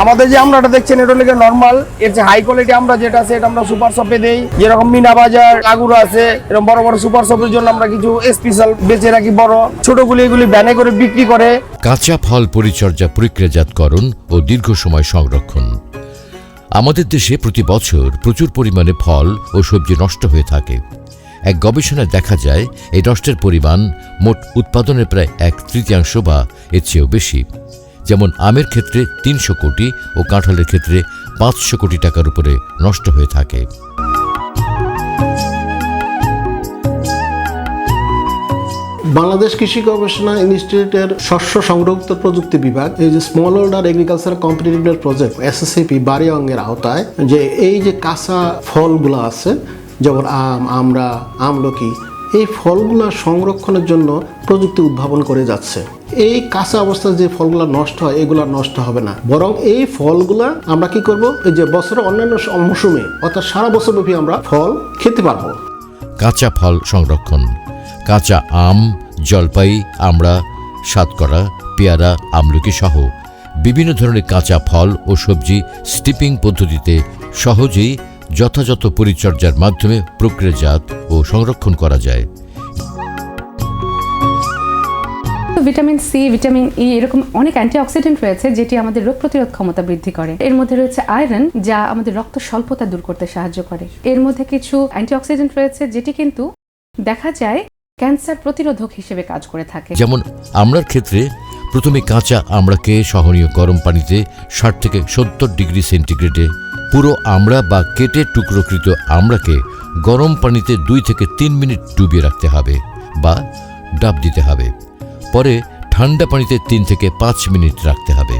আমাদের যে আমরাটা দেখছেন, এটা হলো নর্মাল এর যে হাই কোয়ালিটি আমরা যেটা আছে, এটা আমরা সুপার শপে দেই। যেরকম মিনা বাজার আগুরা আছে, এরকম বড় বড় সুপার শপের জন্য আমরা কিছু স্পেশাল বেচে রাখি, বড়। ছোটগুলি এগুলি ব্যানে করে বিক্রি করে। কাঁচা ফল পরিচর্যা প্রক্রিয়াজাতকরণ ও দীর্ঘ সময় সংরক্ষণ। আমাদের দেশে প্রতি বছর প্রচুর পরিমাণে ফল ও সবজি নষ্ট হয়ে থাকে। এক গবেষণায় দেখা যায়, এই নষ্টের পরিমাণ মোট উৎপাদনের প্রায় এক তৃতীয়াংশ বা এর চেয়েও বেশি। যেমন আমের ক্ষেত্রে তিনশো কোটি ও কাঁঠালের ক্ষেত্রে পাঁচশো কোটি টাকার উপরে নষ্ট হয়ে থাকে। বাংলাদেশ কৃষি গবেষণা ইনস্টিটিউটের শস্য সংরক্ষিত প্রযুক্তি বিভাগ, এই যে small holder agriculture competitiveness project SSCP বাড়িয়াঙ্গের আওতায়, যে এই যে কাঁচা ফলগুলো আছে, যেমন আম আমরা আমলকি এই ফলগুলো সংরক্ষণের জন্য প্রযুক্তি উদ্ভাবন করে যাচ্ছে। এই কাঁচা অবস্থায় যে ফলগুলো নষ্ট হয়, এগুলো নষ্ট হবে না। বরং এই ফলগুলা আমরা কি করব? এই যে বছরের অন্যান্য মৌসুমে, অর্থাৎ সারা বছরব্যাপী আমরা ফল খেতে পারব। কাঁচা ফল সংরক্ষণ। কাঁচা আম, জলপাই আমড়া সাতকরা, পেয়ারা, আমলকি সহ বিভিন্ন ধরনের কাঁচা ফল ও সবজি স্টিপিং পদ্ধতিতে সহজেই যথাযথ পরিচর্যার মাধ্যমে প্রক্রিয়াজাত ও সংরক্ষণ করা যায়। ভিটামিন সি ভিটামিন ই এরকম অনেক অ্যান্টিঅক্সিডেন্ট রয়েছে যেটি আমাদের রোগ প্রতিরোধ ক্ষমতা বৃদ্ধি করে। এর মধ্যে রয়েছে আয়রন যা আমাদের রক্ত স্বল্পতা দূর করতে সাহায্য করে। এর মধ্যে কিছু অ্যান্টিঅক্সিডেন্ট রয়েছে যেটি কিন্তু দেখা যায় ক্যান্সার প্রতিরোধক হিসেবে কাজ করে থাকে। যেমন আমড়ার ক্ষেত্রে প্রথমে কাঁচা আমড়াকে সহনীয় গরম পানিতে ষাট থেকে সত্তর ডিগ্রি সেন্টিগ্রেডে পুরো আমড়া বা কেটে টুকরোকৃত আমড়াকে গরম পানিতে দুই থেকে তিন মিনিট ডুবিয়ে রাখতে হবে বা ডাব দিতে হবে। পরে ঠান্ডা পানিতে তিন থেকে পাঁচ মিনিট রাখতে হবে।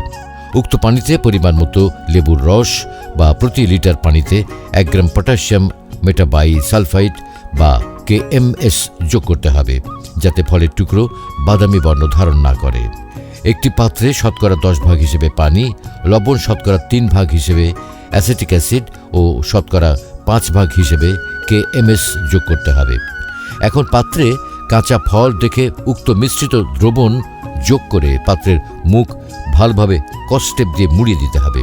উক্ত পানিতে পরিমাণ মতো লেবুর রস বা প্রতি লিটার পানিতে এক গ্রাম পটাশিয়াম, মেটাবাই সালফাইড বা কেএমএস যোগ করতে হবে, যাতে ফলের টুকরো বাদামি বর্ণ ধারণ না করে। একটি পাত্রে শতকরা দশ ভাগ হিসেবে পানি, লবণ শতকরা তিন ভাগ হিসেবে অ্যাসিটিক অ্যাসিড ও শতকরা পাঁচ ভাগ হিসেবে কেএমএস যোগ করতে হবে। এখন পাত্রে কাঁচা ফল দেখে উক্ত মিশ্রিত দ্রবণ যোগ করে পাত্রের মুখ ভালোভাবে কস্টেপ দিয়ে মুড়িয়ে দিতে হবে।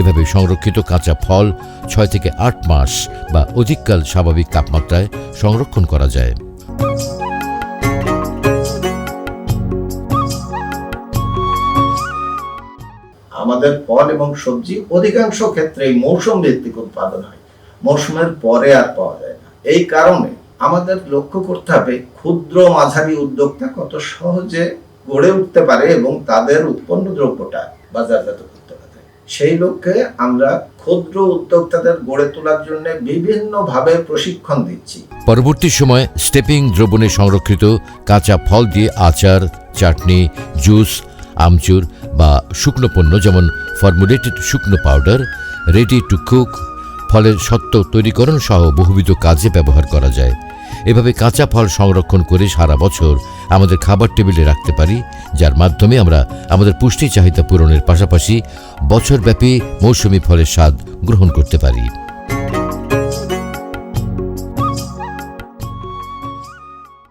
এভাবে সংরক্ষিত কাঁচা ফল ছয় থেকে আট মাস বা অধিককাল স্বাভাবিক তাপমাত্রায় সংরক্ষণ করা যায়। আমাদের ফল এবং সবজি অধিকাংশ ক্ষেত্রেই মৌসুম ভিত্তিক উৎপাদন হয়। মৌসুমের পরে আর পাওয়া যায় না। এই কারণে আমাদের লক্ষ্য করতে হবে, ক্ষুদ্র মাঝারি উদ্যোক্তা কত সহজে গড়ে উঠতে পারে এবং তাদের উৎপন্ন দ্রব্যটা বাজারজাত করতে পারে। সেই লক্ষ্যে আমরা ক্ষুদ্র উদ্যোক্তাদের গড়ে তোলার জন্য বিভিন্নভাবে প্রশিক্ষণ দিচ্ছি। পরবর্তী সময় স্টেপিং দ্রবণে সংরক্ষিত কাঁচা ফল দিয়ে আচার, চাটনি, জুস, আমচুর বা শুকনো পণ্য যেমন ফর্মুলেটেড শুকনো পাউডার রেডি টু কুক ফলের সত্ত্ব তৈরিকরণ সহ বহুবিধ কাজে ব্যবহার করা যায়। এভাবে কাঁচা ফল সংরক্ষণ করে সারা বছর আমাদের খাবার টেবিলে রাখতে পারি, যার মাধ্যমে আমরা আমাদের পুষ্টি চাহিদা পূরণের পাশাপাশি বছরব্যাপী মৌসুমি ফলের স্বাদ গ্রহণ করতে পারি।